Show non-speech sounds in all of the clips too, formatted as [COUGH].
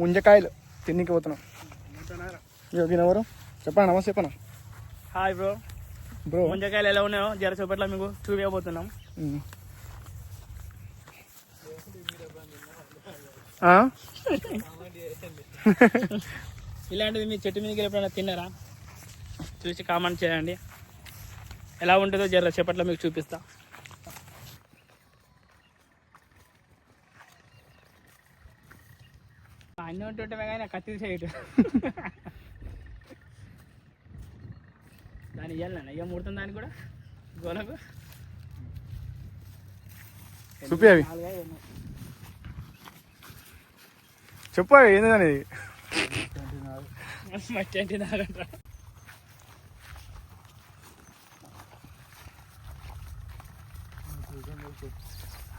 ముంజకాయలు తిన్నికి పోతున్నాం. ఎవరు చెప్పండి నమస్తే చెప్పనా? Hi bro. బ్రో. ముంజకాయలు ఎలా ఉన్నాయో? జర చూపట్ల మీకు. చూపించబోతున్నాం? ఇలాంటిది మీ చెట్టు మీదకి ఎప్పుడైనా తిన్నారా? చూసి కామెంట్ చేయండి. ఎలా ఉంటుందో జర చేపట్ల మీకు చూపిస్తా. అన్నీ ఉంటుంటే కానీ కత్తి చేయటు దాని ఇవ్వాలి అయ్యా ముడుతుంది దానికి కూడా. గోలకు. చూపి అవి. చెప్పు అవి ఏంది అనేది మట్టి అంటే నాగంట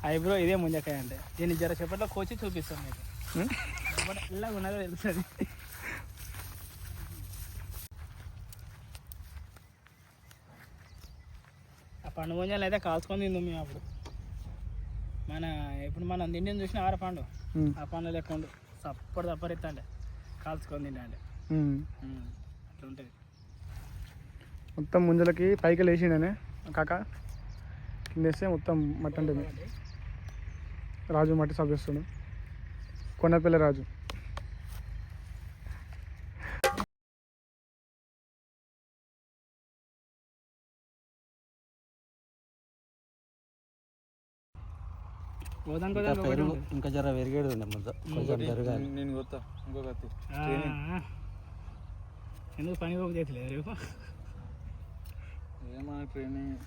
హాయ్ బ్రో ఇదే ముంజకాయ అంటే. దీన్ని జర చెప్పట్లో కోచి చూపిస్తాను మీకు. ఉన్నదో తెలుస్తుంది ఆ పండు ముంజాలు అయితే కాల్చుకొని తిందాం మేము అప్పుడు. మన ఇప్పుడు మనం తిండిని చూసిన ఆర పండు. ఆ పండు ఉండు సప్పటి తప్పరిస్తా కాల్చుకొని తింటే. అట్లా ఉంటుంది మొత్తం ముంజలకి పైకి లేచిండనే కాక కిందేస్తే మొత్తం మట్టి ఉంటుంది రాజు మట్టి సాగు చేస్తుండు. కొండపిల్ల రాజు. ఇంకా కదా పెరుగు ఇంకా జర పెరిగేది ఉండే ముద్ద. కొంచెం పెరగాలి నేను కొత్త. ఇంకో కత్తి ఎందుకు పని పోక చేతలేదు రేపు? ఏమా ట్రైనింగ్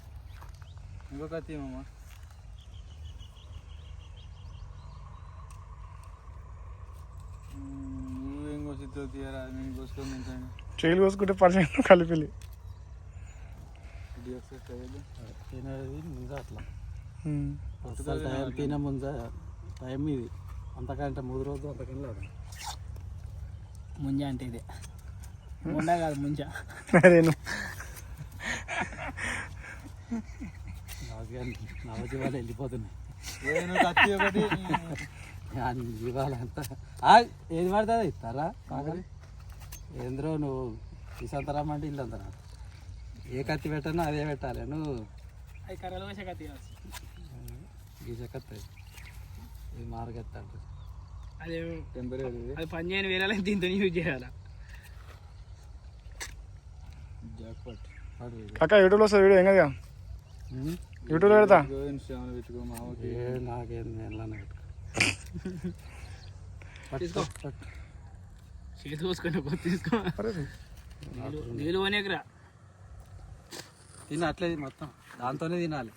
ఇంకో కత్తి మామ నువ్వేం కోసిద్దో తీయరా? నేను కోసుకొని తింటాను చేలు కోసుకుంటే తినేది ముంజ అట్లా. అసలు టైం తిన ముంజ టైం ఇది. అంతకంటే మూడు రోజులు అంతకన్నా లేదు. ముంజ అంటే ఇదే. ముండ కాదు ముంజ. అదేను నాకు కానీ నవ జీవాలు వెళ్ళిపోతున్నాయి. ఏ నువ్వు కత్తి ఒకటి కానీ జీవాలు అంతా. ఆ, ఏది పడుతుంది ఇస్తారా? ఏంద్రో నువ్వు ఇసంతరం అంటే ఇల్లు అంతరా ఏ కత్తి పెట్టానో అదే పెట్టాలి. నువ్వు అది కర్రలు వేసే కత్తి కాదు గీజ కత్తి ఇది అంటుంది. అది టెంపరీ అది పని చేయని వేరే దీంతో యూజ్ చేయాలి? జాక్పాట్. కాక యూట్యూబ్లో వస్తుంది వీడియో ఏం కదా. యూట్యూబ్లో పెడతా. నాకేం ఎలానే పెట్టుకో. [LAUGHS] చేతి కోసుకొని తీసుకో. నీళ్ళు పోనీకిరా తిని అట్లే మొత్తం. దాంతోనే తినాలి.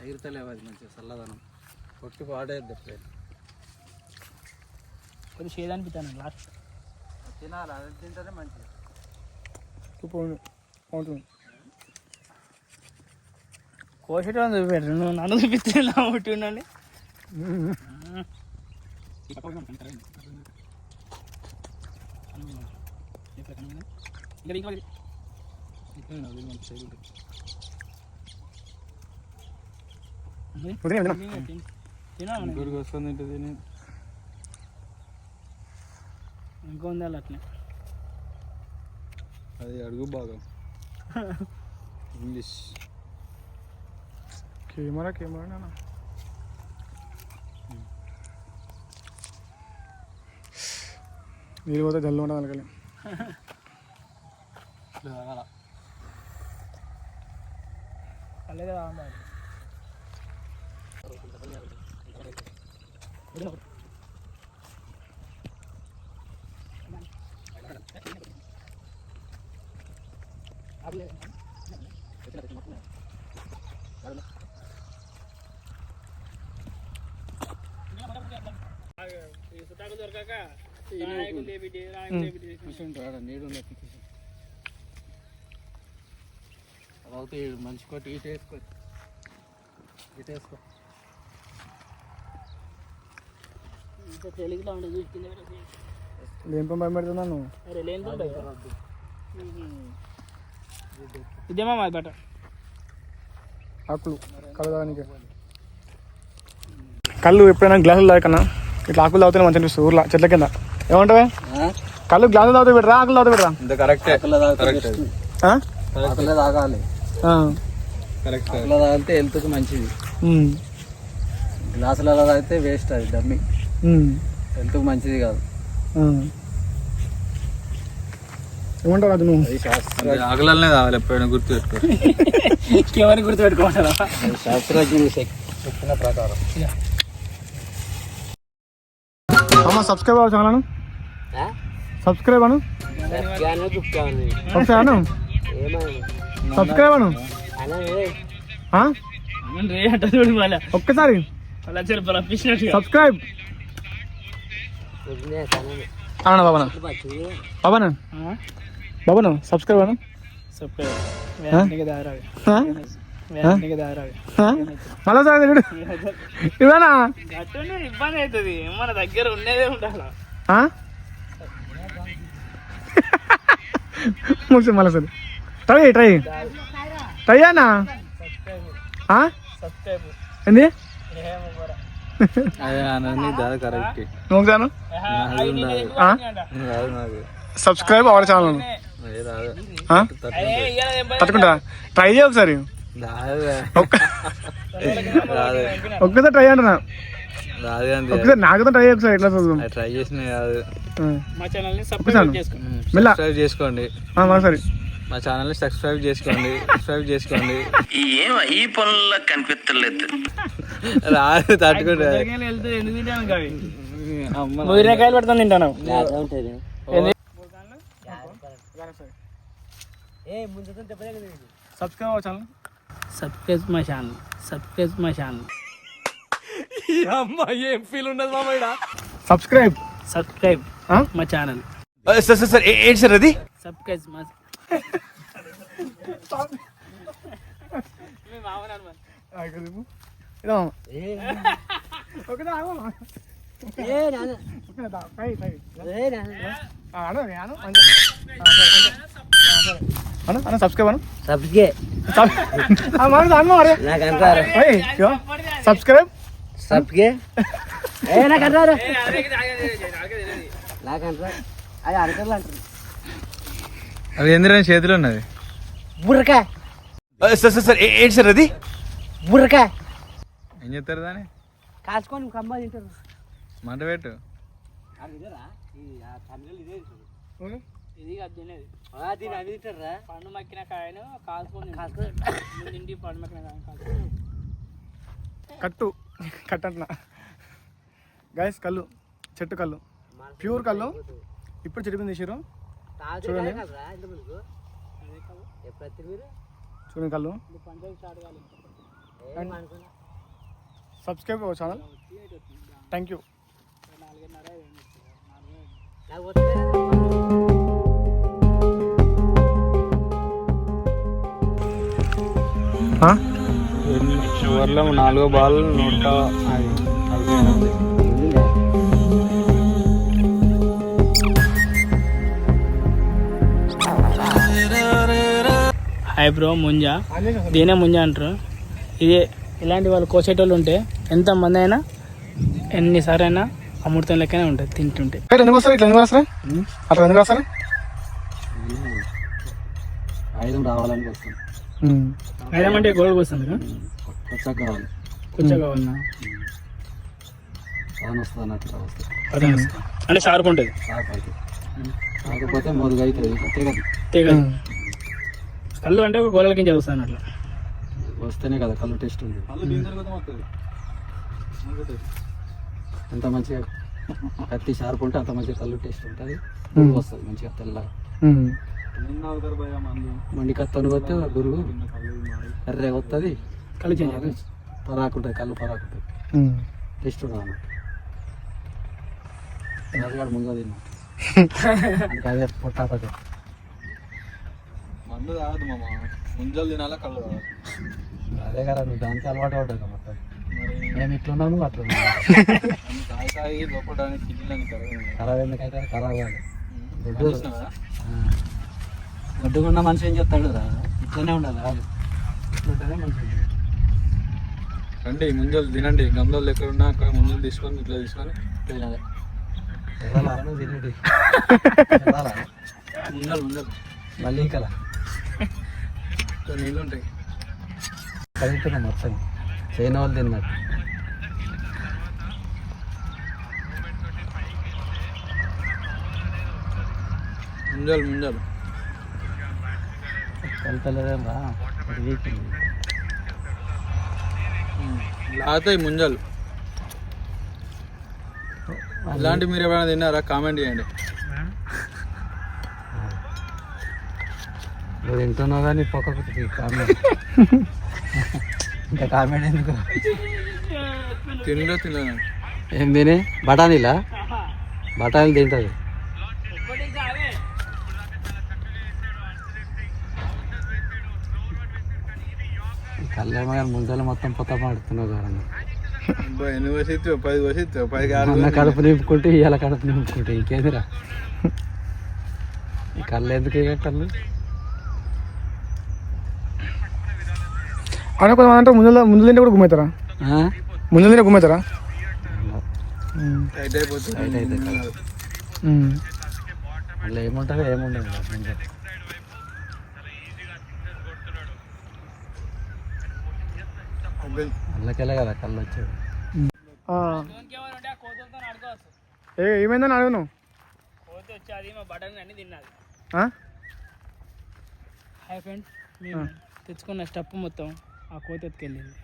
ఎగిరితలేవు అది మంచిగా చల్లదనం. కొట్టి పాడేది ఎప్పుడైనా. కొద్దిగా షేడ్ అనిపిస్తాను లాస్ట్ తినాలి అది తింటేనే మంచిది. బాగుంటుంది కోసేటం చూపెట్టు నువ్వు నన్ను చూపిస్తే నా ఒకటి ఉండండి. ఇంకా ఇంకా ఉదయం తిన్నాం. తినా ఇంకోటి కోసుకొని తింటే తిని ఇంకో ఉంది అలా అట్నే అది అడుగు భాగం ఇంగ్లీష్ కెమెరా కెమెరా నాన్న నీళ్ళు పోతే జల్లు ఉండదు అనకలి పర్లేదు రావాలి మంచి కొట్టి ఇటు వేసుకో ఇటు వేసుకో తెలుగులో ఉండదు చూసి కింద భయపెడుతున్నాను అరే లేని ఇదేమా మాది బట్ట. ఆకులు కలదానికి. కళ్ళు ఎప్పుడైనా గ్లాసులు తాగకన్నా ఇట్లా ఆకులు తాగుతానే మంచిగా అనిపిస్తుంది ఊర్లో చెట్ల కింద. ఏమంటావే? కళ్ళు గ్లాసులు తాగుతా పెట్టరా ఆకులు తాగుతా పెట్టరా కరెక్టే ఆకుల్లో తాగితే కరెక్ట్. best. ఆ? ఆకుల్లో తాగాలి. ఆ. కరెక్ట్. ఆకుల్లో తాగితే హెల్త్కి మంచిది. గ్లాసులలో తాగితే వేస్ట్ అది డమ్మి. ఉమ్. హెల్త్కి మంచిది కాదు. ఏమంటావు అది నువ్వు ఆకలనే కావాలి ఎప్పుడైనా గుర్తు పెట్టుకో [LAUGHS] ఎవరిని గుర్తుపెట్టుకోమంటారా అది శాస్త్రజ్ఞులు చెప్- చెప్పిన ప్రకారం. అమ్మ సబ్స్క్రైబ్ అవ్వ ఛానల్ సబ్స్క్రైబ్ అను? సబ్స్క్రైబ్ అను? సబ్స్క్రైబ్ అను ఒక్కసారి. సబ్స్క్రైబ్ అవునా బాబానా? బాబానా? బాబానా? సబ్స్క్రైబ్ అను? మళ్ళా సార్ చూడు ఇవేనా అట్లనే ఇబ్బంది అవుతుంది మన దగ్గర ఉండేదే ఉండాలి? ఆ? ముగిసి మళ్ళీ సరే ట్రై ట్రై ట్రై అన్నా ఏంది? Subscribe our channel? తట్టుకుంటా? ట్రై చేయ ఒకసారి. రాదు ఒక్క రాదు ఒక్కసారి ట్రై అంటున్నా. ఒకసారి నాకుతో ట్రై చేయ ఒకసారి ఎట్లా చూద్దాం ట్రై చేసిన కాదు. ఆ. మా ఛానల్ని ఒకసారి. సబ్స్క్రైబ్ చేసుకో. మెల్ల. సబ్స్క్రైబ్ చేసుకోండి. ఆ, మరోసారి. మా ఛానల్ని సబ్స్క్రైబ్ చేసుకోండి సబ్స్క్రైబ్ చేసుకోండి. ఈ పనుల్లో కనిపించలేదు రాదు తట్టుకుంటే. అమ్మ ఊరకాయలు పెడతాను తింటాను. Subscribe channel subscribe my channel subscribe my channel subscribe subscribe ఆ? మా ఛానల్ సార్ సార్ సార్ ఏంటి సార్ అది? సబ్స్క్రైబ్ మా సబ్స్క్రైబ్. అను సబ్స్క్రైబ్. సబ్స్క్రైబ్ నాకు అంటారు. నాకు అంటారు. అది అంటారు అంటారు అది ఎందుకంటే చేతిలో ఉన్నది? బుర్రకాయ సార్ సార్ సార్ ఏంటి సార్ అది? బుర్రకాయ ఏం చెప్తారు దాన్ని? కాల్చుకొని కమ్మ తింటారు. మంట పెట్టు. ఇది కాదు తినేది. దీని అవి తింటారా? పండు మక్కిన కాయను కాల్చుకొని ఇంటి పండు మక్కిన కాయను కాల్చుకొని కట్టు. కట్ అంటున్నా గైస్ కళ్ళు. చెట్టు కళ్ళు. ప్యూర్ కళ్ళు. ఇప్పుడు చెట్టు మీద తీసారు చూడండి. చూడండి కళ్ళు. Subscribe channel. థ్యాంక్ యూ చివర్లో నాలుగో బాల్ నూట నలభై ఎనిమిది హాయ్ బ్రో ముంజ. దీనే ముంజ అంటారు. ఇదే ఇలాంటి వాళ్ళు కోసేటోళ్ళు ఉంటే ఎంత మంది అయినా ఎన్నిసార్లు అయినా అమృతం లెక్కనే ఉంటుంది తింటుంటే. పేరు ఎందుకు వస్తారు? ఇట్లా ఎందుకు వస్తారు? అట్లా ఎందుకు వస్తారు? ఆయుధం రావాలని వస్తుంది. కావాలి. కావాలన్నా వస్తుంది అదే అంటే షార్ప్ ఉంటుంది. కాకపోతే మొదలు అవుతుంది కళ్ళు అంటే ఒక గోళల కింద వస్తుంది అట్లా. వస్తేనే కదా కళ్ళు టేస్ట్ ఉంది. ఎంత మంచిగా కత్తి షార్ప్ ఉంటే అంత మంచిగా కళ్ళు టేస్ట్ ఉంటుంది. వస్తుంది మంచిగా తెల్లగా. మండి కత్తి కొడితే గురువు ఎర్రగా వస్తుంది కళ్ళు చేంజ్ పరాకు ఉంటుంది కళ్ళు పరాకు ఉంటుంది టేస్ట్ ఉండదు అన్నట్టు. రాజుగాడు ముందు తిన్నా [LAUGHS] అదే పొట్టాపతి మందు తాగదు మామ. ముంజలు తినాలా కళ్ళు తాగదు అదే కదా నువ్వు దానికి అలవాటు అవుతుంది మరి మేము ఇట్లున్నాము అట్లా తాగి తాగి లోపడానికి కిడ్నీలని ఖరాబ్ ఎందుకైతే ఖరాబ్ కాదు? దొడ్డుకున్న మనిషి ఏం చెప్తాడు రా? ఇట్లనే ఉండాలి ఇట్లుంటేనే మంచిగా ఉంటుంది. రండి ముంజలు తినండి. గంధలు ఎక్కడ ఉన్నా అక్కడ ముంజలు తీసుకొని ఇట్లా తీసుకొని తినాలి తినేటి [LAUGHS] ముంజలు ముంజలు. మళ్ళీ కదా నీళ్ళు ఉంటాయి కలుగుతున్నాం మొత్తం. చైనా వాళ్ళు తిన్నట్టు ముంజలు ముంజలు. కలుతలేదేం రా లాతాయి ముంజలు. ఇలాంటి మీరు ఎవరైనా తిన్నారా? కామెంట్ చేయండి. నువ్వు తింటున్నావు కానీ పక్కకు కామెంట్ [LAUGHS] ఇంకా కామెంట్ ఎందుకు? తినలో తినలేను ఏం తిని? బఠానీలా? బఠానీలు తింటుంది. కళ్యాణ గారు ముందర మొత్తం పొత్త పడుతున్నావు కదా అన్న. కడుపు నింపుకుంటే ఇవాళ కడుపు నింపుకుంటే ఇంకేదిరా? ఈ కళ్ళు ఎందుకు ఇక కళ్ళు కొంతమంది అంటే ముందు ముందు తింటే కూడా గుమ్మవుతారా? ముందు తింటే గుమ్మవుతారా? ఏముంటుంది ఏముండదు కదా కళ్ళు ఏ ఏమైందని అడగను కోతి వచ్చి అది మా బటన్ అన్ని తిన్నది ఆ? హాయ్ ఫ్రెండ్ మేము తెచ్చుకున్న స్టప్ మొత్తం ఆ కోతి ఎత్తుకెళ్ళింది.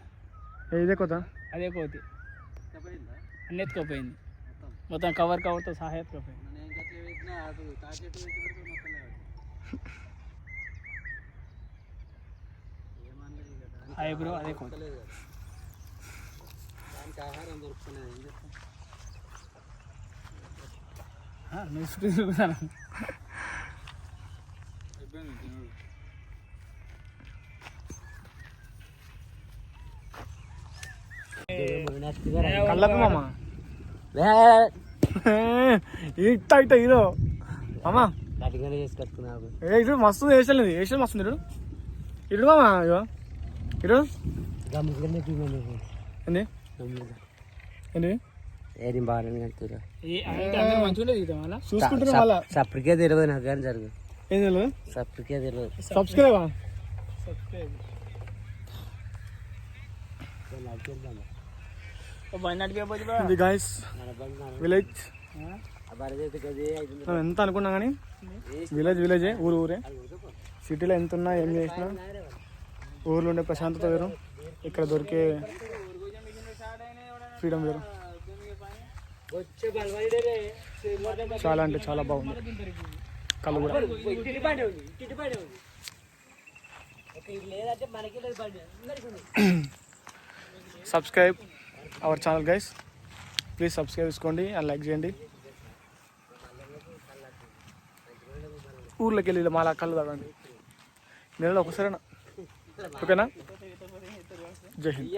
ఇదే కొత్త అదే కోతి. అన్ని ఎత్తుకోపోయింది మొత్తం కవర్ కవర్తో సహా ఎత్తుకోపోయింది. హాయ్ బ్రో అదే కోతి. ఆ, నువ్వు చుట్టూ తిరుగుతాను కళ్ళకు మామ ఇట్ట ఇట్ట ఇదో మామ ఏ ఇటు మస్తు వేసాలి వేసాలి మస్తు ఇడు ఇడు మామ ఇగో. ఇడు ఏంది? ఏంది? ఏది బాగానే కడుతురా చూసుకుంటున్నా తెలియదు నాకు కానీ జరుగు. ఏం తెలియదు సప్పటికే తెలియదు సబ్స్క్రైబ్? బండి నడిపేపోతే బా. ఇది గాయస్ విలేజ్ మనం ఎంత అనుకున్నా కానీ విలేజ్ విలేజే ఊరు ఊరే. సిటీలో ఎంత ఉన్నా ఏం చేసినా ఊర్లో ఉండే ప్రశాంతత వేరు. ఇక్కడ దొరికే ఫ్రీడమ్ వేరు. చాలా అంటే చాలా బాగుంది. కళ్ళు కూడా. Subscribe our channel guys. Please subscribe చేసుకోండి అండ్ లైక్ చేయండి. ఊర్లోకి వెళ్ళి మా కళ్ళు తాగండి. నెలలో ఒకసారి ఓకేనా? జై హింద్.